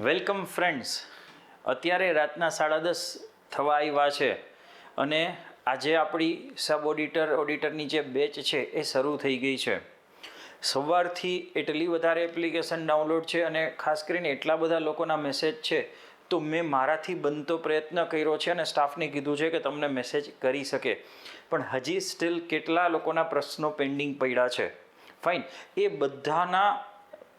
Welcome friends. અત્યારે રાતના સાડા દસ થવા આવ્યા છે અને આજે આપણી સબ ઓડિટર, ઓડિટરની જે બેચ છે એ શરૂ થઈ ગઈ છે. સવારથી એટલી વધારે એપ્લિકેશન ડાઉનલોડ છે અને ખાસ કરીને એટલા બધા લોકોના મેસેજ છે, તો મેં મારાથી બનતો પ્રયત્ન કર્યો છે અને સ્ટાફને કીધું છે કે તમને મેસેજ કરી શકે. પણ હજી સ્ટીલ કેટલા લોકોના પ્રશ્નો પેન્ડિંગ પડ્યા છે. ફાઇન. એ બધાના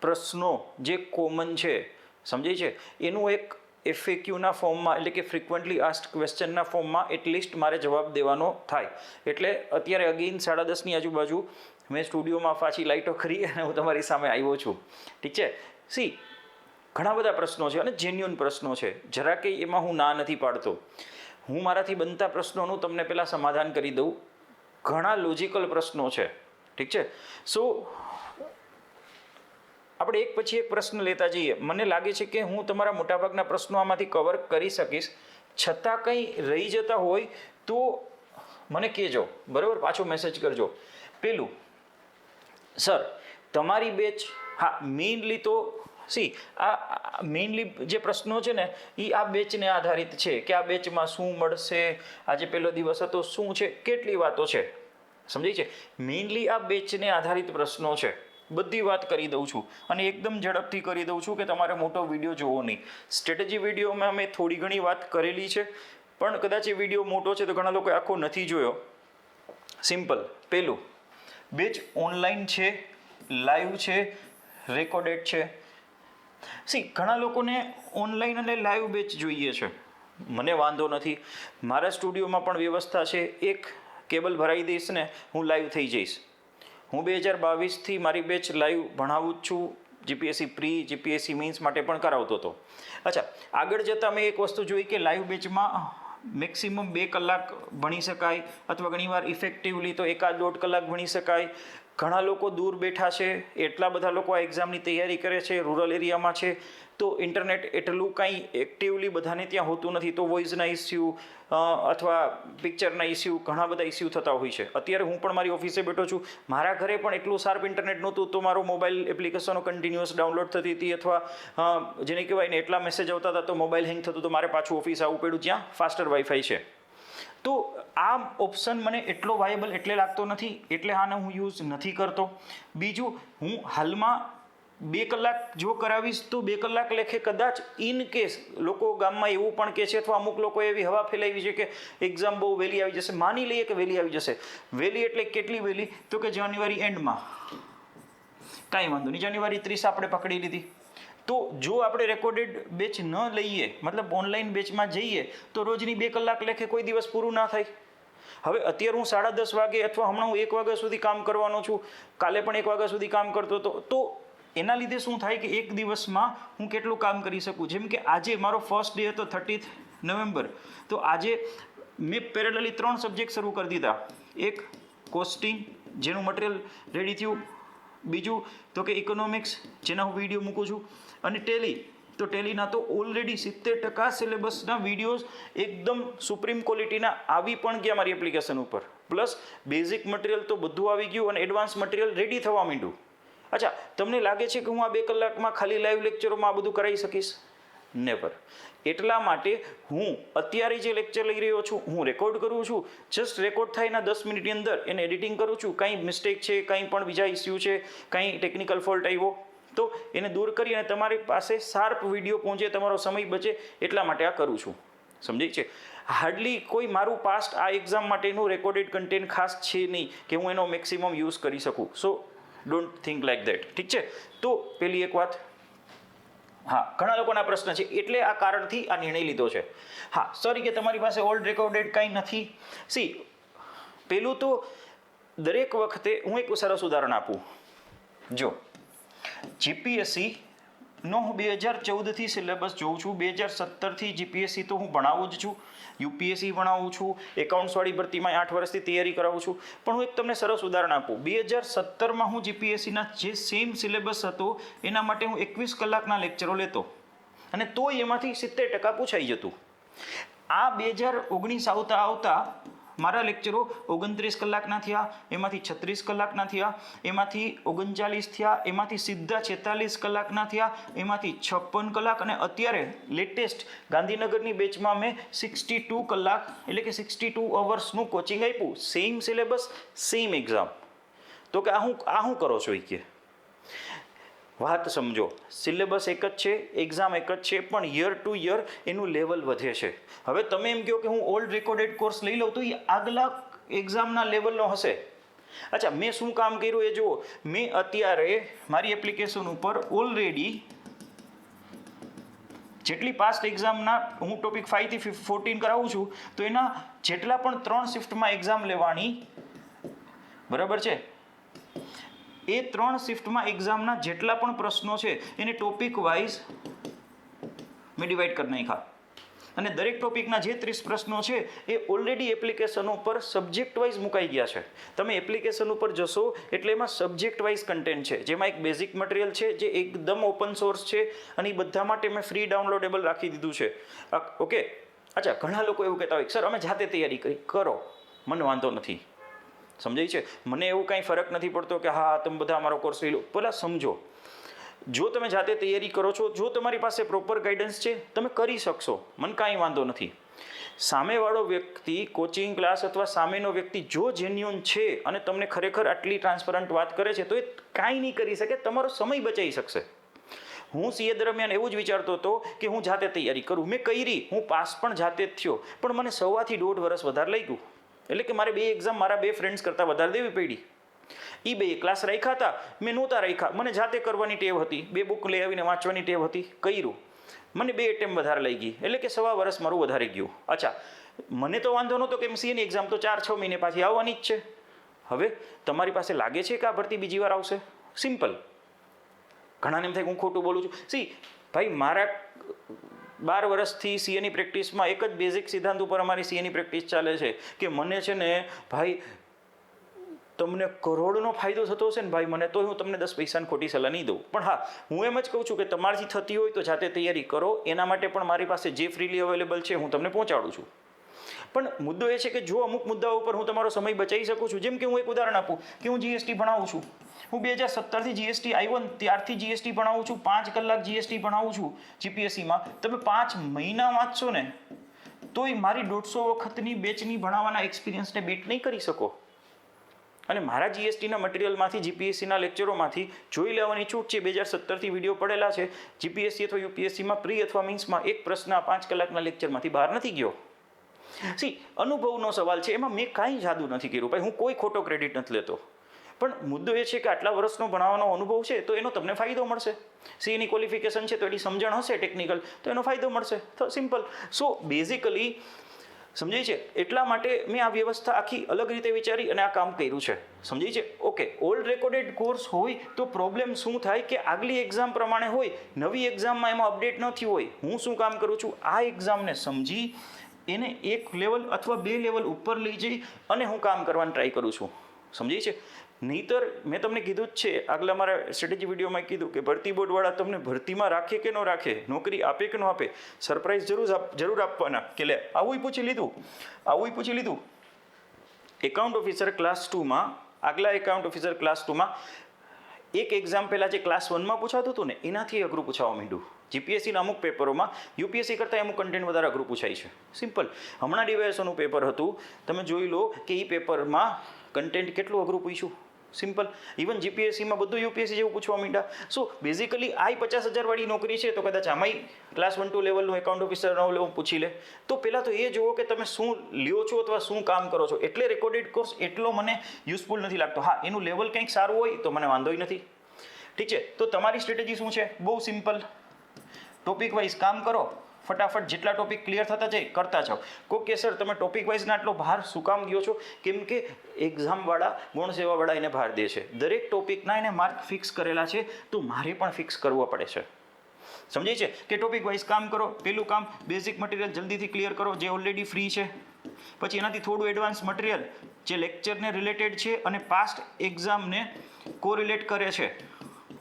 પ્રશ્નો જે કોમન છે સમજાય છે? એનું એક એફએક્યુના ફોર્મમાં એટલે કે ફ્રિકવન્ટલી આસ્ટ ક્વેશ્ચનના ફોર્મમાં એટલીસ્ટ મારે જવાબ દેવાનો થાય. એટલે અત્યારે અગેઇન સાડા દસની આજુબાજુ મેં સ્ટુડિયોમાં પાછી લાઇટો કરી અને હું તમારી સામે આવ્યો છું. ઠીક છે? સી ઘણા બધા પ્રશ્નો છે અને જેન્યુન પ્રશ્નો છે. જરા કે એમાં હું ના નથી પાડતો. હું મારાથી બનતા પ્રશ્નોનું તમને પહેલાં સમાધાન કરી દઉં. ઘણા લોજિકલ પ્રશ્નો છે. ઠીક છે? સો આપણે એક પછી એક પ્રશ્ન લેતા જઈએ. મને લાગે છે કે હું તમારા મોટાભાગના પ્રશ્નો આમાંથી કવર કરી શકીશ. છતાં કંઈ રહી જતા હોય તો મને કહેજો. બરાબર? પાછો મેસેજ કરજો. પેલું, સર, તમારી બેચ હા મેઇનલી તો સી, આ મેઇનલી જે પ્રશ્નો છે ને એ આ બેચને આધારિત છે કે આ બેચમાં શું મળશે, આજે પહેલો દિવસ હતો, શું છે, કેટલી વાતો છે? સમજાય છે? મેઇનલી આ બેચને આધારિત પ્રશ્નો છે. બધી વાત કરી દઉં છું. અને એકદમ ઝડપથી કરી દઉં છું કે તમારે મોટો વીડિયો જોવો નહીં. સ્ટ્રેટેજી વિડીયોમાં મેં થોડી ઘણી વાત કરેલી છે, પણ કદાચ એ વીડિયો મોટો છે તો ઘણા લોકોએ આખો નથી જોયો. સિમ્પલ પહેલું બેચ ઓનલાઈન છે લાઈવ છે રેકોર્ડેડ છે. સી ઘણા લોકોને ઓનલાઈન અને લાઈવ બેચ જોઈએ છે. મને વાંધો નથી. મારા સ્ટુડિયોમાં પણ વ્યવસ્થા છે. એક કેબલ ભરાઈ દઈશ ને હું લાઈવ થઈ જઈશ. હું બે હજાર બાવીસથી મારી બેચ લાઈવ ભણાવું જ છું. જીપીએસસી પ્રી જીપીએસસી મીન્સ માટે પણ કરાવતો હતો. અચ્છા, આગળ જતાં મેં એક વસ્તુ જોઈ કે લાઈવ બેચમાં મેક્સિમમ બે કલાક ભણી શકાય અથવા ઘણીવાર ઇફેક્ટિવલી તો એકાદ દોઢ કલાક ભણી શકાય. ઘણા લોકો દૂર બેઠા છે, એટલા બધા લોકો આ એક્ઝામની તૈયારી કરે છે રૂરલ એરિયામાં છે. તો ઇન્ટરનેટ એટલું કાંઈ એક્ટિવલી બધાને ત્યાં હોતું નથી, તો વોઇસના ઇસ્યુ અથવા પિક્ચરના ઇસ્યુ ઘણા બધા ઇસ્યુ થતા હોય છે. અત્યારે હું પણ મારી ઓફિસે બેઠો છું. મારા ઘરે પણ એટલું શાર્પ ઇન્ટરનેટ નહોતું, તો મારો મોબાઈલ એપ્લિકેશનો કન્ટિન્યુઅસ ડાઉનલોડ થતી હતી અથવા જેને કહેવાય ને, એટલા મેસેજ આવતા હતા, તો મોબાઈલ હેંગ થતો તો મારે પાછું ઓફિસ આવવું પડ્યું. જ્યાં ફાસ્ટર વાઈફાઈ છે. તો આ ઓપ્શન મને એટલો વાયેબલ એટલે લાગતો નથી, એટલે આને હું યુઝ નથી કરતો. બીજું, હું હાલમાં બે કલાક જો કરાવીશ તો બે કલાક લેખે કદાચ ઇન કેસ લોકો ગામમાં એવું પણ કહે છે અથવા અમુક લોકો એવી હવા ફેલાવી છે કે એક્ઝામ બહુ વહેલી આવી જશે, માની લઈએ કે વહેલી આવી જશે. વહેલી એટલે કેટલી વહેલી? તો કે જાન્યુઆરી એન્ડમાં કાંઈ વાંધો નહીં જાન્યુઆરી ત્રીસ આપણે પકડી લીધી. તો જો આપણે રેકોર્ડેડ બેચ ન લઈએ, મતલબ ઓનલાઈન બેચમાં જઈએ, તો રોજની બે કલાક લેખે કોઈ દિવસ પૂરું ના થાય. હવે અત્યારે હું સાડા દસ વાગે અથવા હમણાં હું એક વાગ્યા સુધી કામ કરવાનો છું, કાલે પણ એક વાગ્યા સુધી કામ કરતો હતો, તો એના લીધે શું થાય કે એક દિવસમાં હું કેટલું કામ કરી શકું? જેમ કે આજે મારો ફર્સ્ટ ડે હતો થર્ટીથ નવેમ્બર, તો આજે મેં પેરેલલી ત્રણ સબ્જેક્ટ શરૂ કરી દીધા. એક કોસ્ટિંગ જેનું મટીરિયલ રેડી થયું. બીજું તો કે ઇકોનોમિક્સ જેના હું વીડિયો મૂકું છું, અને ટેલી તો ટેલીના તો ઓલરેડી સિત્તેર ટકા સિલેબસના વિડીયોઝ એકદમ સુપ્રીમ ક્વોલિટીના આવી પણ ગયા મારી એપ્લિકેશન ઉપર. પ્લસ બેઝિક મટીરિયલ તો બધું આવી ગયું અને એડવાન્સ મટીરિયલ રેડી થવા માંડ્યું. અચ્છા, તમને લાગે છે કે હું આ બે કલાકમાં ખાલી લાઈવ લેક્ચરોમાં આ બધું કરાવી શકીશ? નેવર એટલા માટે હું અત્યારે જે લેક્ચર લઈ રહ્યો છું, હું રેકોર્ડ કરું છું. જસ્ટ રેકોર્ડ થાય એના દસ મિનિટની અંદર એને એડિટિંગ કરું છું. કાંઈ મિસ્ટેક છે, કંઈ પણ બીજા ઇસ્યુ છે, કંઈ ટેકનિકલ ફોલ્ટ આવ્યો. તો એને દૂર કરી અને તમારી પાસે શાર્પ વીડિયો પહોંચે, તમારો સમય બચે એટલા માટે આ કરું છું. સમજાય છે? હાર્ડલી કોઈ મારું પાસ્ટ આ એક્ઝામ માટેનું રેકોર્ડેડ કન્ટેન્ટ ખાસ છે નહીં કે હું એનો મેક્સિમમ યુઝ કરી શકું. So don't think like that ઠીક છે? તો પેલી એક વાત. હા, ઘણા લોકોના પ્રશ્ન છે. એટલે આ કારણથી આ નિર્ણય લીધો છે. હા સોરી કે તમારી પાસે ઓલ્ડ રેકોર્ડેડ કાંઈ નથી. સી પેલું તો દરેક વખતે હું એક સરસ ઉદાહરણ આપું. જો જીપીએસસી નો હું બે હજાર ચૌદથી સિલેબસ જોઉં છું. બે હજાર સત્તરથી જીપીએસસી તો હું ભણાવું જ છું. યુપીએસસી ભણાવું છું, એકાઉન્ટ્સવાળી ભરતીમાં આઠ વર્ષથી તૈયારી કરાવું છું. પણ હું એક તમને સરસ ઉદાહરણ આપું. બે હજાર સત્તરમાં હું જીપીએસસીના જે સેમ સિલેબસ હતો, એના માટે હું એકવીસ કલાકના લેક્ચરો લેતો. અને તોય એમાંથી સિત્તેર ટકા પૂછાઈ જતું. આ બે હજાર ઓગણીસ આવતા આવતા મારા લેક્ચરો ઓગણત્રીસ કલાકના થયા, એમાંથી છત્રીસ કલાકના થયા, એમાંથી ઓગણચાલીસ થયા, એમાંથી સીધા છેતાલીસ કલાકના થયા, એમાંથી છપ્પન કલાક અને અત્યારે લેટેસ્ટ ગાંધીનગરની બેચમાં મેં સિક્સટી ટુ કલાક એટલે કે સિક્સટી ટુ અવર્સનું કોચિંગ આપ્યું. સેમ સિલેબસ સેમ એક્ઝામ તો કે આ હું, આ શું કરો છો એ કે? વાત સમજો. સિલેબસ એક જ છે એક્ઝામ એક જ છે, પણ યર ટુ યર એનું લેવલ વધે છે. હવે તમે એમ કહો કે હું ઓલ્ડ રેકોર્ડેડ કોર્સ લઈ લઉં તો એ આગલા એક્ઝામના લેવલનો હશે? અચ્છા, મેં શું કામ કર્યું એ જુઓ. મેં અત્યારે મારી એપ્લિકેશન ઉપર ઓલરેડી જેટલી પાસ્ટ એક્ઝામના હું ટોપિક ફાઇવથી ફોર્ટીન કરાવું છું, તો એના જેટલા પણ ત્રણ શિફ્ટમાં એક્ઝામ લેવાની, બરાબર છે? એ ત્રણ શિફ્ટમાં એક્ઝામના જેટલા પણ પ્રશ્નો છે, એને ટોપિક વાઇઝ મેં ડિવાઈડ કરી નાખ્યા. અને દરેક ટોપિકના જે ત્રીસ પ્રશ્નો છે, એ ઓલરેડી એપ્લિકેશન ઉપર સબ્જેક્ટ વાઇઝ મુકાઈ ગયા છે. તમે એપ્લિકેશન ઉપર જશો, એટલે એમાં સબ્જેક્ટ વાઇઝ કન્ટેન્ટ છે. જેમાં એક બેઝિક મટીરિયલ છે, જે એકદમ ઓપન સોર્સ છે, અને એ બધા માટે મેં ફ્રી ડાઉનલોડેબલ રાખી દીધું છે. ઓકે અચ્છા, ઘણા લોકો એવું કહેતા હોય સર, અમે જાતે તૈયારી કરી, કરો. મને વાંધો નથી. સમજાય છે? મને એવું કાંઈ ફરક નથી પડતો કે હા, તમે બધા અમારો કોર્સ લઈ લો. પહેલાં સમજો. જો તમે જાતે તૈયારી કરો છો, જો તમારી પાસે પ્રોપર ગાઈડન્સ છે, તમે કરી શકશો. મને કાંઈ વાંધો નથી. સામેવાળો વ્યક્તિ કોચિંગ ક્લાસ અથવા સામેનો વ્યક્તિ જો જેન્યુન છે અને તમને ખરેખર આટલી ટ્રાન્સપરન્ટ વાત કરે છે, તો એ કાંઈ નહીં કરી શકે, તમારો સમય બચાવી શકશે. હું સીએ દરમિયાન એવું જ વિચારતો હતો કે હું જાતે તૈયારી કરું. મેં કરી, હું પાસ પણ જાતે જ થયો. પણ મને સવાથી દોઢ વર્ષ વધારે લઈ ગયું એટલે કે મારે બે એક્ઝામ મારા બે ફ્રેન્ડ્સ કરતાં વધારે દેવી પડી. એ બે ક્લાસ રાખ્યા હતા, મેં નહોતા રાખ્યા. મને જાતે કરવાની ટેવ હતી, બે બુક લઈ આવીને વાંચવાની ટેવ હતી, કર્યું. મને બે એટેમ્પ વધારે લઈ ગઈ. એટલે કે સવા વર્ષ મારું વધારે ગયું. અચ્છા, મને તો વાંધો નહોતો કે એમસીએની એક્ઝામ તો ચાર છ મહિને પાછી આવવાની જ છે. હવે તમારી પાસે લાગે છે કે આ ભરતી બીજી વાર આવશે? સિમ્પલ ઘણાને એમ થાય હું ખોટું બોલું છું. સી ભાઈ, મારા બાર વર્ષથી સીએની પ્રેક્ટિસમાં એક જ બેઝિક સિદ્ધાંત ઉપર અમારી સીએની પ્રેક્ટિસ ચાલે છે કે મને છે ને, ભાઈ, તમને કરોડનો ફાયદો થતો હશે ને, ભાઈ, મને તો હું તમને દસ પૈસાની ખોટી સલાહ નહીં દઉં. પણ હા, હું એમ જ કહું છું કે તમારાથી થતી હોય તો જાતે તૈયારી કરો. એના માટે પણ મારી પાસે જે ફ્રીલી અવેલેબલ છે, હું તમને પહોંચાડું છું. પણ મુદ્દો એ છે કે જો અમુક મુદ્દાઓ ઉપર હું તમારો સમય બચાવી શકું છું. જેમ કે હું એક ઉદાહરણ આપું, કે હું જીએસટી ભણાવું છું. હું બે હજાર સત્તરથી જીએસટી આવ્યો ને ત્યારથી જીએસટી ભણાવું છું, પાંચ કલાક જીએસટી ભણાવું છું જીપીએસસીમાં તમે પાંચ મહિના વાંચશો ને, તોય મારી દોઢસો વખતની બેચની ભણાવવાના એક્સપિરિયન્સને બીટ નહીં કરી શકો. અને મારા જીએસટીના મટીરિયલમાંથી જીપીએસસીના લેક્ચરોમાંથી જોઈ લેવાની છૂટ છે. બે હજાર સત્તરથી વીડિયો પડેલા છે. જીપીએસસી અથવા યુપીએસસીમાં પ્રી અથવા મીન્સમાં એક પ્રશ્ન આ પાંચ કલાકના લેક્ચરમાંથી બહાર નથી ગયો. સી અનુભવનો સવાલ છે. એમાં મેં કાંઈ જાદુ નથી કર્યું. ભાઈ, હું કોઈ ખોટો ક્રેડિટ નથી લેતો. પણ મુદ્દો એ છે કે આટલા વર્ષનો ભણાવવાનો અનુભવ છે, તો એનો તમને ફાયદો મળશે. સીની ક્વોલિફિકેશન છે, તો એની સમજણ હશે ટેકનિકલ તો એનો ફાયદો મળશે. તો સિમ્પલ સો બેઝિકલી સમજાય છે? એટલા માટે મેં આ વ્યવસ્થા આખી અલગ રીતે વિચારી અને આ કામ કર્યું છે. સમજાય છે? ઓકે ઓલ્ડ રેકોર્ડેડ કોર્સ હોય તો પ્રોબ્લેમ શું થાય કે આગલી એક્ઝામ પ્રમાણે હોય, નવી એક્ઝામમાં એમાં અપડેટ નથી હોય. હું શું કામ કરું છું? આ એક્ઝામને સમજી એને એક લેવલ અથવા બે લેવલ ઉપર લઈ જઈ અને હું કામ કરવાની ટ્રાય કરું છું. સમજાય છે? નહીતર મેં તમને કીધું જ છે, આગલા મારા સ્ટ્રેટેજી વિડીયોમાં કીધું કે ભરતી બોર્ડવાળા તમને ભરતીમાં રાખે કે ન રાખે, નોકરી આપે કે ન આપે સરપ્રાઈઝ જરૂર જરૂર આપવાના કે લે આવું પૂછી લીધું આવું પૂછી લીધું. એકાઉન્ટ ઓફિસર ક્લાસ ટુમાં આગલા એકાઉન્ટ ઓફિસર ક્લાસ ટુમાં એક એક્ઝામ પહેલાં જે ક્લાસ વનમાં પૂછાતું હતું ને, એનાથી અઘરું પૂછાવા માંડ્યું. જીપીએસસીના અમુક પેપરોમાં યુપીએસસી કરતાં અમુક કન્ટેન્ટ વધારે અઘરું પૂછાય છે. સિમ્પલ હમણાં ડીવાયસોનું પેપર હતું. તમે જોઈ લો કે એ પેપરમાં કન્ટેન્ટ કેટલું અઘરું પૂછ્યું? સિમ્પલ ઇવન જીપીએસસીમાં બધું યુપીએસસી જેવું પૂછવા માંડ્યા. સો બેઝિકલી આઈ પચાસ હજારવાળી નોકરી છે, તો કદાચ આમાંય ક્લાસ વન ટુ લેવલનું એકાઉન્ટ ઓફિસર લેવું પૂછી લે. તો પહેલાં તો એ જુઓ કે તમે શું લ્યો છો અથવા શું કામ કરો છો. એટલે રેકોર્ડેડ કોર્સ એટલો મને યુઝફુલ નથી લાગતો. હા, એનું લેવલ કંઈક સારું હોય તો મને વાંધોય નથી. ઠીક છે? તો તમારી સ્ટ્રેટેજી શું છે? બહુ સિમ્પલ ટોપિક વાઇઝ કામ કરો ફટાફટ જેટલા ટોપિક ક્લિયર થતા જાય કરતા જાઓ. કો કે સર તમે ટોપિક વાઇઝના આટલો ભાર શું કામ ગયો છો? કેમ કે એક્ઝામવાળા ગુણ સેવાવાળા એને ભાર દે છે. દરેક ટોપિકના એને માર્ક ફિક્સ કરેલા છે, તો મારે પણ ફિક્સ કરવો પડે છે. સમજાય છે? કે ટોપિક વાઇઝ કામ કરો, પેલું કામ બેઝિક મટીરિયલ જલ્દીથી ક્લિયર કરો, જે ઓલરેડી ફ્રી છે. પછી એનાથી થોડું એડવાન્સ મટીરિયલ જે લેક્ચરને રિલેટેડ છે અને પાસ્ટ એક્ઝામને કોરિલેટ કરે છે.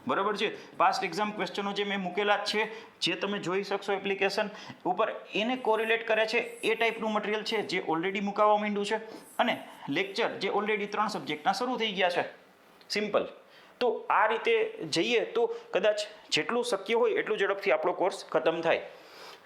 બરાબર છે? પાસ્ટ એક્ઝામ ક્વેશ્ચનો જે મેં મૂકેલા છે, જે તમે જોઈ શકશો એપ્લિકેશન ઉપર, એને કોરિલેટ કરે છે એ ટાઈપનું મટીરિયલ છે જે ઓલરેડી મુકાવવા માંડ્યું છે. અને લેક્ચર જે ઓલરેડી ત્રણ સબ્જેક્ટના શરૂ થઈ ગયા છે. સિમ્પલ તો આ રીતે જઈએ તો કદાચ જેટલું શક્ય હોય એટલું ઝડપથી આપણો કોર્સ ખતમ થાય.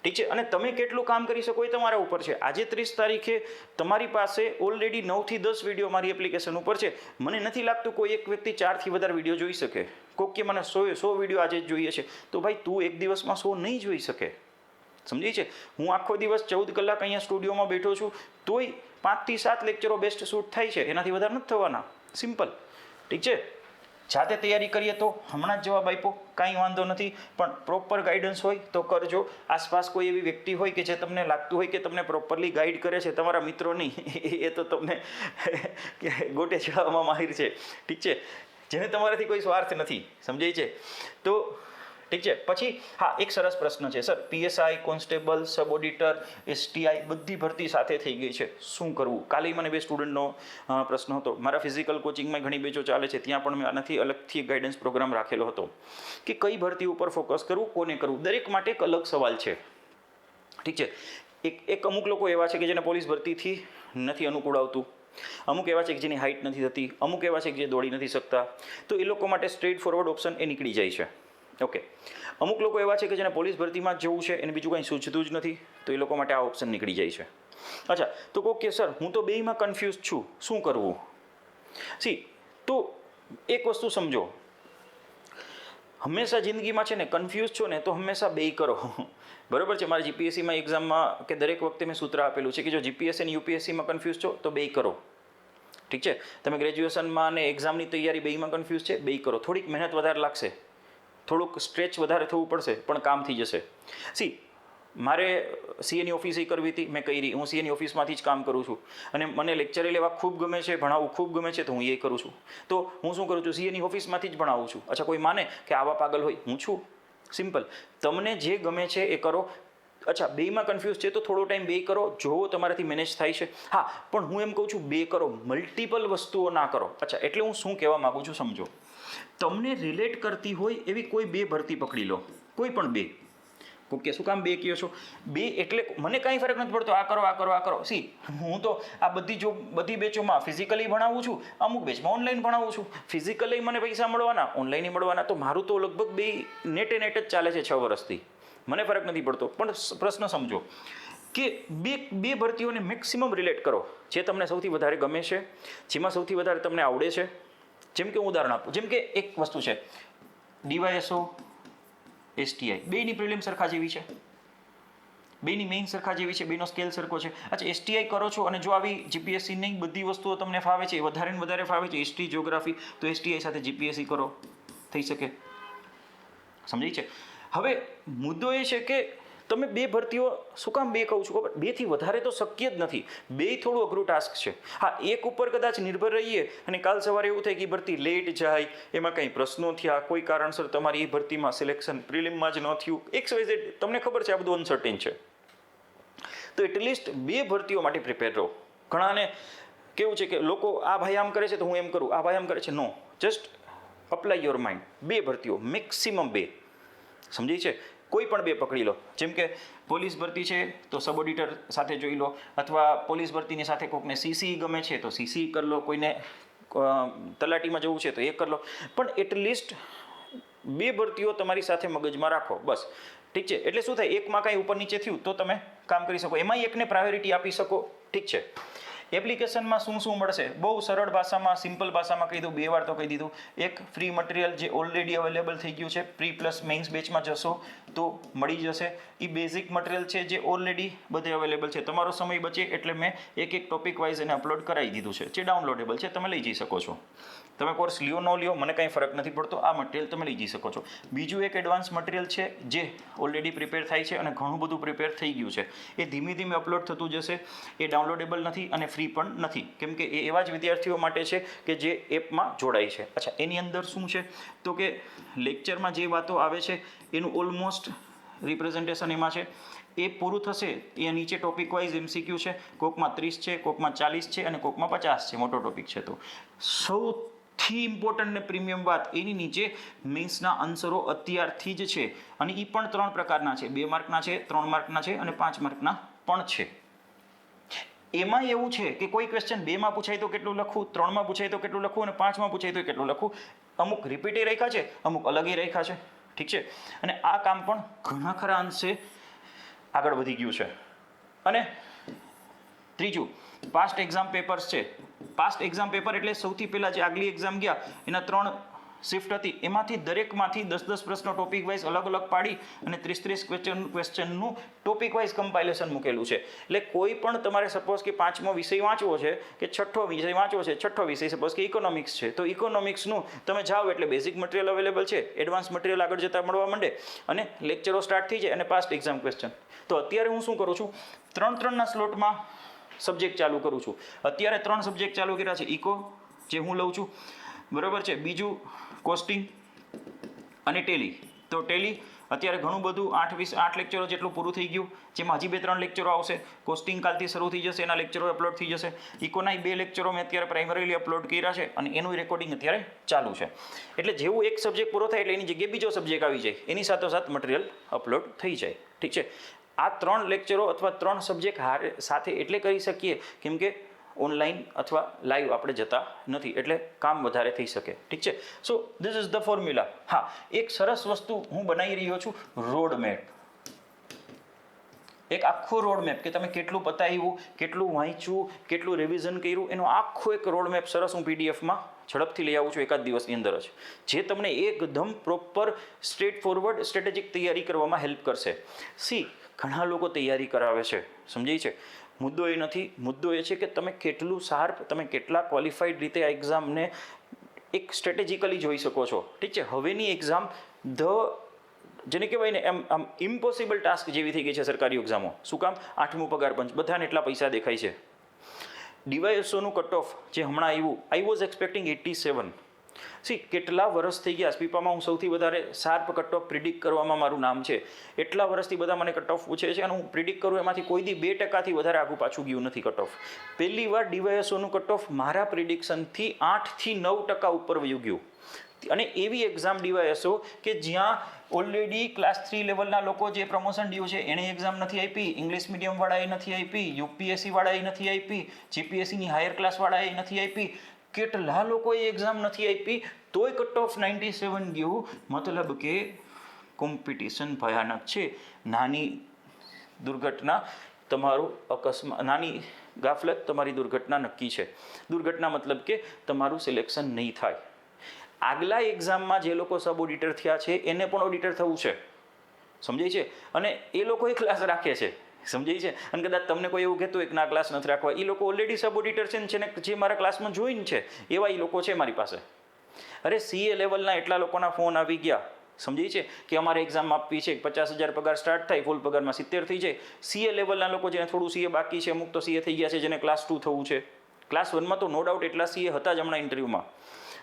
ઠીક છે? અને તમે કેટલું કામ કરી શકો એ તમારા ઉપર છે. આજે ત્રીસ તારીખે તમારી પાસે ઓલરેડી નવથી દસ વીડિયો મારી એપ્લિકેશન ઉપર છે. મને નથી લાગતું કોઈ એક વ્યક્તિ ચારથી વધારે વીડિયો જોઈ શકે. કોક કે મને સો સો વીડિયો આજે જ જોઈએ છે. તો ભાઈ, તું એક દિવસમાં સો નહીં જોઈ શકે. સમજી છે? હું આખો દિવસ ચૌદ કલાક અહીંયા સ્ટુડિયોમાં બેઠો છું, તોય પાંચથી સાત લેક્ચરો બેસ્ટ શૂટ થાય છે. એનાથી વધારે નથી થવાના. સિમ્પલ ઠીક છે? જાતે તૈયારી કરીએ તો હમણાં જ જવાબ આપ્યો. કાંઈ વાંધો નથી, પણ પ્રોપર ગાઈડન્સ હોય તો કરજો. આસપાસ કોઈ એવી વ્યક્તિ હોય કે જે તમને લાગતું હોય કે તમને પ્રોપરલી ગાઈડ કરે છે, તમારા મિત્રો નહીં. એ તો તમને ગોટે ચડાવવામાં માહિર છે. ઠીક છે? જેને તમારાથી કોઈ સ્વાર્થ નથી, સમજાય છે? તો ઠીક છે? પછી, હા, એક સરસ પ્રશ્ન છે, sir. PSI constable, sub auditor STI બધી ભરતી સાથે થઈ ગઈ છે. શું કરવું? કાલે મને બે સ્ટુડન્ટનો પ્રશ્ન હતો. મારા ફિઝિકલ કોચિંગમાં ઘણી બેચો ચાલે છે. ત્યાં પણ મેં આનાથી અલગથી ગાઈડન્સ પ્રોગ્રામ રાખેલો હતો. કે કઈ ભરતી ઉપર ફોકસ કરવું, કોને કરવું? દરેક માટે એક અલગ સવાલ છે. ઠીક છે? એક એક અમુક લોકો એવા છે કે જેને પોલીસ ભરતીથી નથી અનુકૂળ આવતું. અમુક એવા છે કે જેની હાઇટ નથી થતી. અમુક એવા છે કે જે દોડી નથી શકતા. તો એ લોકો માટે સ્ટ્રેટ ફોરવર્ડ ઓપ્શન એ નીકળી જાય છે. ઓકે. અમુક લોકો એવા છે કે જેને પોલીસ ભરતીમાં જવું છે, એને બીજું કંઈ સૂચતું જ નથી, તો એ લોકો માટે આ ઓપ્શન નીકળી જાય છે. અચ્છા, તો કહો કે, સર, હું તો બેયમાં કન્ફ્યુઝ છું, શું કરવું? સી તો એક વસ્તુ સમજો. હંમેશા જિંદગીમાં છે ને કન્ફ્યુઝ છો ને, તો હંમેશા બે કરો. બરોબર છે? મારા જીપીએસસીમાં એક્ઝામમાં કે દરેક વખતે મેં સૂત્ર આપેલું છે કે જો જીપીએસસી અને યુપીએસસીમાં કન્ફ્યુઝ છો, તો બે કરો. ઠીક છે? તમે ગ્રેજ્યુએશનમાં અને એક્ઝામની તૈયારી બેમાં કન્ફ્યુઝ છે બે કરો. થોડીક મહેનત વધારે લાગશે. થોડુંક સ્ટ્રેચ વધારે થવું પડશે, પણ કામ થઈ જશે. સી મારે સીએની ઓફિસે કરવી હતી, મેં કરી. હું સીએની ઓફિસમાંથી જ કામ કરું છું. અને મને લેક્ચરે લેવા ખૂબ ગમે છે, ભણાવવું ખૂબ ગમે છે, તો હું એ કરું છું. તો હું શું કરું છું? સીએની ઓફિસમાંથી જ ભણાવું છું. અચ્છા, કોઈ માને કે આવા પાગલ હોય? હું છું. સિમ્પલ તમને જે ગમે છે એ કરો. અચ્છા, બેમાં કન્ફ્યુઝ છે તો થોડો ટાઈમ બે કરો. જોવો તમારાથી મેનેજ થાય છે. હા, પણ હું એમ કહું છું, બે કરો. મલ્ટિપલ વસ્તુઓ ના કરો. અચ્છા, એટલે હું શું કહેવા માગું છું સમજો. તમને રિલેટ કરતી હોય એવી કોઈ બે ભરતી પકડી લો. કોઈ પણ બે. ઓકે શું કામ બે કહો છો? બે એટલે મને કાંઈ ફરક નથી પડતો. આ કરો આ કરો આ કરો. સી હું તો આ બધી જો, બધી બેચોમાં ફિઝિકલી ભણાવું છું, અમુક બેચમાં ઓનલાઈન ભણાવું છું. ફિઝિકલી મને પૈસા મળવાના ઓનલાઈન મળવાના. તો મારું તો લગભગ બે નેટે નેટ જ ચાલે છે છ વર્ષથી. મને ફરક નથી પડતો. પણ પ્રશ્ન સમજો કે બે બે ભરતીઓને મેક્સિમમ રિલેટ કરો. જે તમને સૌથી વધારે ગમે છે, જેમાં સૌથી વધારે તમને આવડે છે જેમ કે હું ઉદાહરણ આપું, જેમ કે એક વસ્તુ છે. ડીવાયએસઓ એસટીઆઈ બેની પ્રિલિમ સરખા જેવી છે. બેની મેઇન સરખા જેવી છે બેનો સ્કેલ સરખો છે. અચ્છા એસટીઆઈ કરો છો અને જો આવી જીપીએસસી નહીં બધી વસ્તુઓ તમને ફાવે છે વધારે ને વધારે ફાવે છે હિસ્ટ્રી જ્યોગ્રાફી તો એસટીઆઈ સાથે જીપીએસસી કરો. થઈ શકે. સમજાય છે? હવે મુદ્દો એ છે કે તમે બે ભરતીઓ, શું કામ બે કહું છું ખબર? બેથી વધારે તો શક્ય જ નથી. બે થોડું અઘરું ટાસ્ક છે. હા, એક ઉપર કદાચ નિર્ભર રહીએ અને કાલ સવારે એવું થાય કે ભરતી લેટ જાય, એમાં કંઈ પ્રશ્નો થયા, કોઈ કારણસર તમારી એ ભરતીમાં સિલેક્શન પ્રિલિમમાં જ ન થયું. એક્સ વાય તમને ખબર છે આ બધું અનસર્ટેન છે. તો એટલીસ્ટ બે ભરતીઓ માટે પ્રિપેર રહો. ઘણાને કેવું છે કે લોકો, આ ભાઈ આમ કરે છે તો હું એમ કરું. આ ભાઈ આમ કરે છે. No just apply your mind બે ભરતીઓ મેક્સિમમ બે. સમજી છે? કોઈ પણ બે પકડી લો. જેમ કે પોલીસ ભરતી છે તો સબ ઓડિટર સાથે જોઈ લો અથવા પોલીસ ભરતીની સાથે કોઈકને સીસી ગમે છે તો સીસી કરી લો, કોઈને તલાટીમાં જવું છે તો એ કરી લો. પણ એટલીસ્ટ બે ભરતીઓ તમારી સાથે મગજમાં રાખો, બસ. ઠીક છે? એટલે શું થાય? એકમાં કાંઈ ઉપર નીચે થયું તો તમે કામ કરી શકો. એમાંય એકને પ્રાયોરિટી આપી શકો. ઠીક છે? એપ્લિકેશનમાં શું શું મળશે? બહુ સરળ ભાષામાં સિમ્પલ ભાષામાં કહી દઉં, બે વાર તો કહી દીધું. એક ફ્રી મટીરિયલ જે ઓલરેડી અવેલેબલ થઈ ગયું છે પ્રી પ્લસ મેઇન્સ બેચમાં જશો તો મળી જશે. એ બેઝિક મટીરિયલ છે જે ઓલરેડી બધે અવેલેબલ છે. તમારો સમય બચે એટલે મેં એક એક ટોપિક વાઇઝ એને અપલોડ કરાવી દીધું છે. જે ડાઉનલોડેબલ છે, તમે લઈ જઈ શકો છો. તમે કોર્સ લ્યો, ન લ્યો, મને કંઈ ફરક નથી પડતો, આ મટીરિયલ તમે લઈ જઈ શકો છો. બીજું એક એડવાન્સ મટીરિયલ છે, જે ઓલરેડી પ્રિપેર થાય છે અને ઘણું બધું પ્રિપેર થઈ ગયું છે. એ ધીમે ધીમે અપલોડ થતું જશે, એ ડાઉનલોડેબલ નથી અને ફ્રી પણ નથી. કેમ કે એ એવા જ વિદ્યાર્થીઓ માટે છે કે જે એપમાં જોડાય છે. અચ્છા, એની અંદર શું છે? તો કે લેક્ચરમાં જે વાતો આવે છે, એનું ઓલમોસ્ટ રિપ્રેઝન્ટેશન એમાં છે. એ પૂરું થશે, એ નીચે ટોપિક વાઇઝ એમસીક્યુ છે, કોકમાં ત્રીસ છે, કોકમાં ચાલીસ છે અને કોકમાં પચાસ છે, મોટો ટોપિક છે તો. સૌ સૌથી ઇમ્પોર્ટન્ટ ને પ્રીમિયમ વાત એની નીચે મેન્સના આન્સરો અત્યારથી જ છે. અને એ પણ ત્રણ પ્રકારના છે. બે માર્કના છે, ત્રણ માર્કના છે અને પાંચ માર્કના પણ છે. એમાં એવું છે કે કોઈ ક્વેશ્ચન બેમાં પૂછાય તો કેટલું લખવું ત્રણમાં પૂછાય તો કેટલું લખવું અને પાંચમાં પૂછાય તો કેટલું લખવું. અમુક રિપીટે રાખ્યા છે, અમુક અલગે રાખ્યા છે. ઠીક છે? અને આ કામ પણ ઘણા ખરા અંશે આગળ વધી ગયું છે. અને ત્રીજું પાસ્ટ એક્ઝામ પેપર્સ છે. પાસ્ટ એક્ઝામ પેપર એટલે સૌથી પહેલાં જે આગલી એક્ઝામ ગયા, એના ત્રણ શિફ્ટ હતી. એમાંથી દરેકમાંથી દસ દસ પ્રશ્નો ટોપિક વાઇઝ અલગ અલગ પાડી અને ત્રીસ ત્રીસ ક્વેશ્ચન ક્વેશ્ચનનું ટોપિક વાઇઝ કમ્પાઇલેશન મૂકેલું છે. એટલે કોઈ પણ તમારે સપોઝ કે પાંચમો વિષય વાંચવો છે કે છઠ્ઠો વિષય વાંચવો છે, છઠ્ઠો વિષય સપોઝ કે ઇકોનોમિક્સ છે, તો ઇકોનોમિક્સનું તમે જાઓ એટલે બેઝિક મટીરિયલ અવેલેબલ છે એડવાન્સ મટીરિયલ આગળ જતાં મળવા માંડે અને લેક્ચરો સ્ટાર્ટ થઈ જાય અને પાસ્ટ એક્ઝામ ક્વેશ્ચન તો અત્યારે હું શું કરું છું? ત્રણ ત્રણના સ્લોટમાં સબ્જેક્ટ ચાલુ કરું છું. અત્યારે ત્રણ સબ્જેક્ટ ચાલુ કર્યા છે. ઇકો જે હું લઉં છું. બરાબર છે? બીજું કોસ્ટિંગ અને ટેલી તો ટેલી અત્યારે ઘણું બધું આઠ વીસ આઠ લેક્ચરો જેટલું પૂરું થઈ ગયું. જેમાં હજી બે ત્રણ લેક્ચરો આવશે. કોસ્ટિંગ કાલથી શરૂ થઈ જશે, એના લેક્ચરો અપલોડ થઈ જશે. ઇકોના બે લેક્ચરો મેં અત્યારે પ્રાઇમરીલી અપલોડ કર્યા છે અને એનું રેકોર્ડિંગ અત્યારે ચાલુ છે. એટલે જેવું એક સબ્જેક્ટ પૂરો થાય એટલે એની જગ્યાએ બીજો સબ્જેક્ટ આવી જાય. એની સાથોસાથ મટીરિયલ અપલોડ થઈ જાય. ઠીક છે? આ ત્રણ લેક્ચરો અથવા ત્રણ સબ્જેક્ટ હારે સાથે એટલે કરી શકીએ કેમ કે ઓનલાઈન અથવા લાઈવ આપણે જતા નથી, એટલે કામ વધારે થઈ શકે. ઠીક છે? So this is the formula હા, એક સરસ વસ્તુ હું બનાવી રહ્યો છું રોડ મેપ એક આખો રોડ મેપ કે તમે કેટલું પતાવ્યું, કેટલું વાંચ્યું, કેટલું રિવિઝન કર્યું, એનો આખો એક રોડ મેપ સરસ હું પીડીએફમાં ઝડપથી લઈ આવું છું એકાદ દિવસની અંદર જ. જે તમને એકદમ પ્રોપર સ્ટ્રેટ ફોરવર્ડ સ્ટ્રેટેજિક તૈયારી કરવામાં હેલ્પ કરશે. સી ઘણા લોકો તૈયારી કરાવે છે. સમજાય છે? મુદ્દો એ નથી. મુદ્દો એ છે કે તમે કેટલું શાર્પ તમે કેટલા ક્વોલિફાઈડ રીતે આ એક્ઝામને એક સ્ટ્રેટેજિકલી જોઈ શકો છો. ઠીક છે? હવેની એક્ઝામ ધ, જેને કહેવાય ને એમ, આમ ઇમ્પોસિબલ ટાસ્ક જેવી થઈ ગઈ છે સરકારી એક્ઝામો શું કામ? આઠમું પગાર પંચ. બધાને એટલા પૈસા દેખાય છે. ડીવાયએસઓનું કટ ઓફ જે હમણાં આવ્યું I was expecting eighty seven C, કેટલા વર્ષ થઈ ગયા? સ્પીપામાં હું સૌથી વધારે શાર્પ કટ ઓફ પ્રિડિક્ટ કરવામાં મારું નામ છે. એટલા વર્ષથી બધા મને કટ ઓફ પૂછે છે અને હું પ્રિડિક્ટ કરું એમાંથી કોઈ દી બે ટકાથી વધારે આગું પાછું ગયું નથી કટ ઓફ. પહેલી વાર ડીવાયએસઓનું કટ ઓફ મારા પ્રિડિક્શનથી આઠથી નવ ટકા ઉપર વયું ગયું. અને એવી એક્ઝામ ડીવાયએસઓ કે જ્યાં ઓલરેડી ક્લાસ થ્રી લેવલના લોકો જે પ્રમોશન ડ્યુ છે, એણે એક્ઝામ નથી આપી ઇંગ્લિશ મીડિયમવાળાએ નથી આપી યુપીએસસીવાળાએ નથી આપી જીપીએસસીની હાયર ક્લાસવાળાએ નથી આપી કેટલા લોકોએ એક્ઝામ નથી આપી, તોય કટ ઓફ નાઇન્ટી સેવન ગયું મતલબ કે કોમ્પિટિશન ભયાનક છે. નાની દુર્ઘટના તમારું અકસ્માત નાની ગાફલત તમારી દુર્ઘટના નક્કી છે. દુર્ઘટના મતલબ કે તમારું સિલેક્શન નહીં થાય. આગલા એક્ઝામમાં જે લોકો સબ ઓડિટર થયા છે, એને પણ ઓડિટર થવું છે. સમજાય છે? અને એ લોકોએ ક્લાસ રાખે છે. સમજાય છે? અને કદાચ તમને કોઈ એવું કહેતું એક ના ક્લાસ નથી રાખવા. એ લોકો ઓલરેડી સબ ઓડિટર છે ને જે મારા ક્લાસમાં જોઈન છે, એવા એ લોકો છે મારી પાસે. અરે સીએ લેવલના એટલા લોકોના ફોન આવી ગયા. સમજાય છે? કે અમારે એક્ઝામ આપવી છે, પચાસ હજાર પગાર સ્ટાર્ટ થાય ફૂલ પગારમાં સિત્તેર થઈ જાય. સીએ લેવલના લોકો જેને થોડું સીએ બાકી છે, અમુક તો સીએ થઈ ગયા છે, જેને ક્લાસ ટુ થવું છે. ક્લાસ વનમાં તો નો ડાઉટ એટલા સીએ હતા જ હમણાં ઇન્ટરવ્યૂમાં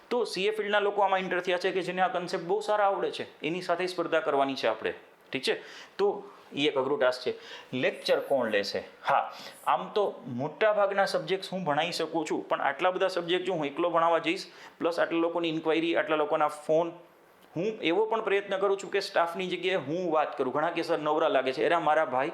તો સીએ ફિલ્ડના લોકો આમાં ઇન્ટર થયા છે કે જેને આ કન્સેપ્ટ બહુ સારા આવડે છે. એની સાથે સ્પર્ધા કરવાની છે આપણે. ઠીક છે? તો એ એક અઘરું ટાસ્ક છે. લેક્ચર કોણ લેશે? હા, આમ તો મોટા ભાગના સબ્જેક્ટ્સ હું ભણાવી શકું છું, પણ આટલા બધા સબ્જેક્ટ જો હું એકલો ભણાવવા જઈશ પ્લસ આટલા લોકોની ઇન્ક્વાયરી આટલા લોકોના ફોન હું એવો પણ પ્રયત્ન કરું છું કે સ્ટાફની જગ્યાએ હું વાત કરું. ઘણા કે સર નવરા લાગે છે. એરા મારા ભાઈ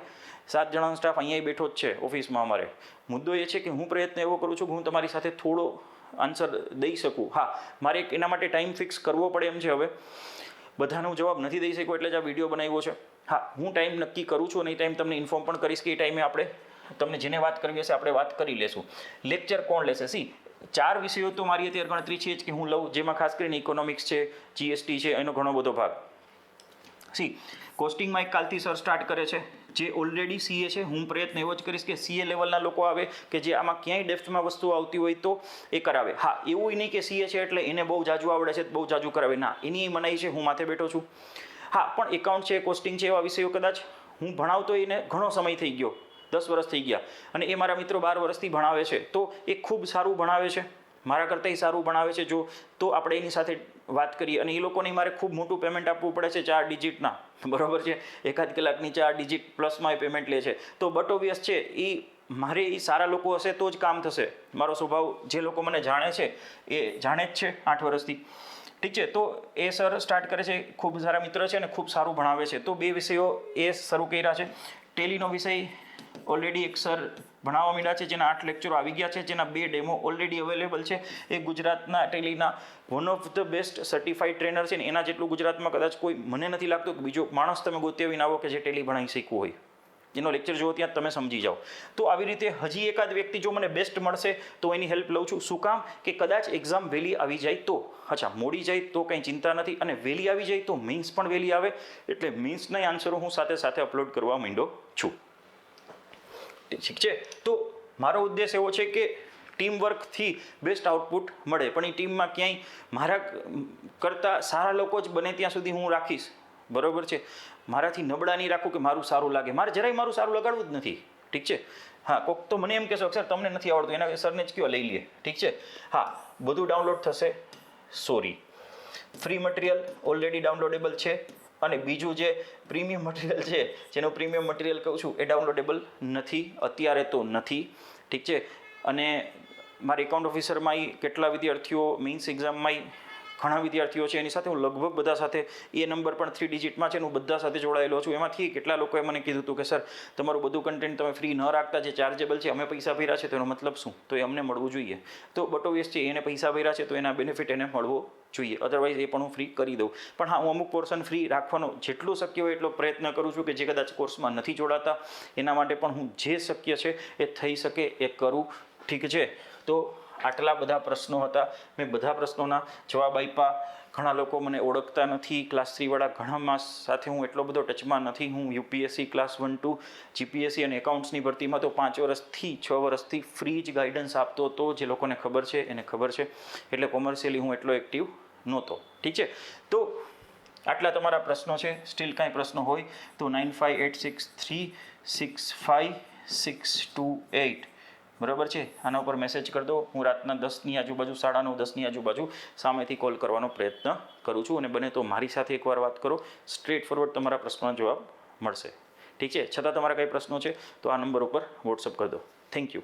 સાત જણાનો સ્ટાફ અહીંયા બેઠો જ છે ઓફિસમાં અમારે. મુદ્દો એ છે કે હું પ્રયત્ન એવો કરું છું કે હું તમારી સાથે થોડો આન્સર દઈ શકું. હા, મારે એક એના માટે ટાઈમ ફિક્સ કરવો પડે એમ છે હવે. બધાનો જવાબ નથી દઈ શક્યો એટલે જ આ વીડિયો બનાવ્યો છે. હા, હું ટાઈમ નક્કી કરું છું અને એ ટાઈમ તમને ઇન્ફોર્મ પણ કરીશ કે એ ટાઈમે આપણે તમને જેને વાત કરવી હશે આપણે વાત કરી લેશું. લેક્ચર કોણ લેશે? સી ચાર વિષયો તો મારી અત્યારે ગણતરી છે જ કે હું લઉં, જેમાં ખાસ કરીને ઇકોનોમિક્સ છે જીએસટી છે, એનો ઘણો બધો ભાગ. સી કોસ્ટિંગમાં એક કાલથી સર સ્ટાર્ટ કરે છે, જે ઓલરેડી સીએ છે. હું પ્રયત્ન એવો જ કરીશ કે સીએ લેવલના લોકો આવે કે જે આમાં ક્યાંય ડેફ્થમાં વસ્તુ આવતી હોય તો એ કરાવે. હા, એવું નહીં કે સીએ છે એટલે એને બહુ જાજુ આવડે છે, બહુ જાજુ કરાવે. ના, એની મનાઈ છે, હું માથે બેઠો છું. હા, પણ એકાઉન્ટ છે કોસ્ટિંગ છે, એવા વિષયો કદાચ હું ભણાવતો એને ઘણો સમય થઈ ગયો. દસ વર્ષ થઈ ગયા. અને એ મારા મિત્રો બાર વર્ષથી ભણાવે છે. તો એ ખૂબ સારું ભણાવે છે. મારા કરતાંય સારું ભણાવે છે. જો, તો આપણે એની સાથે વાત કરીએ. અને એ લોકોને મારે ખૂબ મોટું પેમેન્ટ આપવું પડે છે ચાર ડિજિટના બરાબર છે? એકાદ કલાકની ચાર ડિજિટ પ્લસમાં એ પેમેન્ટ લે છે. તો બટ ઓબ્વિયસ છે, એ મારે એ સારા લોકો હશે તો જ કામ થશે. મારો સ્વભાવ જે લોકો મને જાણે છે, એ જાણે જ છે આઠ વર્ષથી. ઠીક છે? તો એ સર સ્ટાર્ટ કરે છે, ખૂબ સારા મિત્ર છે અને ખૂબ સારું ભણાવે છે. તો બે વિષયો એ શરૂ કર્યા છે. ટેલીનો વિષય ઓલરેડી એક સર ભણાવવા માંડ્યા છે, જેના આઠ લેક્ચરો આવી ગયા છે, જેના બે ડેમો ઓલરેડી અવેલેબલ છે. એ ગુજરાતના ટેલીના one of the best certified trainer છે ને એના જેટલું ગુજરાતમાં કદાચ કોઈ મને નથી લાગતું કે બીજો માણસ તમે ગોત્યાવીને આવો કે જે ટેલી ભણાવી શીખવું હોય. એનો લેક્ચર જુઓ ત્યાં તમે સમજી જાઓ. તો આવી રીતે હજી એકાદ વ્યક્તિ જો મને બેસ્ટ મળશે, તો એની હેલ્પ લઉં છું. શું કામ? કે કદાચ એક્ઝામ વહેલી આવી જાય તો. અચ્છા, મોડી જાય તો કંઈ ચિંતા નથી. અને વહેલી આવી જાય તો મીન્સ પણ વહેલી આવે. એટલે મીન્સના આન્સરો હું સાથે સાથે અપલોડ કરવા માંડ્યો છું. ઠીક છે? તો મારો ઉદ્દેશ એવો છે કે ટીમ વર્કથી બેસ્ટ આઉટપુટ મળે. પણ એ ટીમમાં ક્યાંય મારા કરતાં સારા લોકો જ બને ત્યાં સુધી હું રાખીશ. બરોબર છે? મારાથી નબળા નહીં રાખું કે મારું સારું લાગે. મારે જરાય મારું સારું લગાડવું જ નથી. ઠીક છે? હા, કોક તો મને એમ કહેશો સર તમને નથી આવડતું. એના સરને જ કયો, લઈ લઈએ ઠીક છે? હા, બધું ડાઉનલોડ થશે. Sorry free material already downloadable છે અને બીજું જે પ્રીમિયમ મટીરિયલ છે, જેનું પ્રીમિયમ મટીરિયલ કહું છું, એ ડાઉનલોડેબલ નથી, અત્યારે તો નથી. ઠીક છે? અને મારી એકાઉન્ટ ઓફિસરમાં કેટલા વિદ્યાર્થીઓ મીન્સ એક્ઝામમાં ઘણા વિદ્યાર્થીઓ છે, એની સાથે હું લગભગ બધા સાથે એ નંબર પણ થ્રી ડિજિટમાં છે હું બધા સાથે જોડાયેલો છું. એમાંથી કેટલા લોકોએ મને કીધું હતું કે, સર, તમારું બધું કન્ટેન્ટ તમે ફ્રી ન રાખતા, જે ચાર્જેબલ છે, અમે પૈસા ભર્યા છે, તેનો મતલબ શું? તો એ અમને મળવું જોઈએ. તો બટ ઓવિયસ છે એને પૈસા ભર્યા છે, તો એના બેનિફિટ એને મળવો જોઈએ. અધરવાઇઝ એ પણ હું ફ્રી કરી દઉં. પણ હા, હું અમુક પોર્શન ફ્રી રાખવાનો જેટલું શક્ય હોય એટલો પ્રયત્ન કરું છું કે જે કદાચ કોર્સમાં નથી જોડાતા. એના માટે પણ હું જે શક્ય છે એ થઈ શકે એ કરું. ઠીક છે? તો આટલા બધા પ્રશ્નો હતા. મેં બધા પ્રશ્નોના જવાબ આપ્યા. ઘણા લોકો મને ઓળખતા નથી. ક્લાસ થ્રીવાળા ઘણા માસ સાથે હું એટલો બધો ટચમાં નથી. હું UPSC class one two GPSC અને એકાઉન્ટ્સની ભરતીમાં તો પાંચ વર્ષથી છ વર્ષથી ફ્રી જ ગાઈડન્સ આપતો હતો, જે લોકોને ખબર છે, એને ખબર છે. એટલે કોમર્શિયલી હું એટલો એક્ટિવ નહોતો. ઠીક છે? તો આટલા તમારા પ્રશ્નો છે. સ્ટીલ કાંઈ પ્રશ્નો હોય તો nine five eight six three six five six two eight બરાબર છે? આના ઉપર મેસેજ કરી દો. હું રાતના દસની આજુબાજુ, સાડા નવ દસની આજુબાજુ સામેથી કોલ કરવાનો પ્રયત્ન કરું છું. અને બને તો મારી સાથે એકવાર વાત કરો. સ્ટ્રેટ ફોરવર્ડ તમારા પ્રશ્નોના જવાબ મળશે. ઠીક છે? છતાં તમારા કંઈ પ્રશ્નો છે, તો આ નંબર ઉપર વોટ્સઅપ કરી દો. Thank you